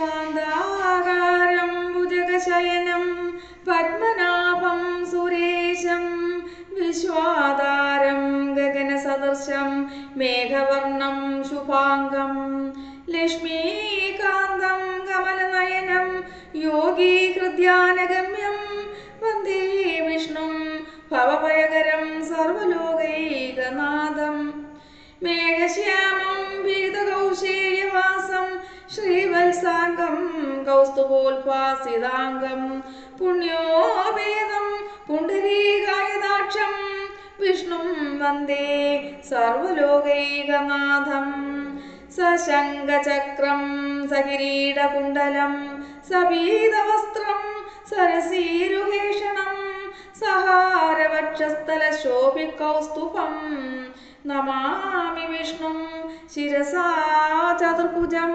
ശാന്താകാരം ഭുജഗശയനം Padmanabham സുരേശം വിശ്വാധാരം ഗഗനസദൃശം മേഘവർണം ശുഭാംഗം ലക്ഷ്മീകാന്തം കമലനയനം യോഗീഹൃദ്യാനഗമ്യം Vande വിഷ്ണും ഭവഭയകരം സർവലോകൈകനാഥം മേഘശ്യാമം ഭീതകൗശേയവാസം ശ്രീവത്സാംഗം കൗസ്തുഭോൽപാസിതാംഗം പുണ്യോപേതം പുണ്ഡരീകായതാക്ഷം വിഷ്ണും Vande സർവലോകൈകനാഥം. സശങ്കചക്രം സകിരീടകുണ്ടലം സപീതവസ്ത്രം സരസീരുഹേഷണം സഹാരവക്ഷസ്ഥലശോഭിക്കൗസ്തുഭം Namami വിഷ്ണും ശിരസാ ചതുർഭുജം.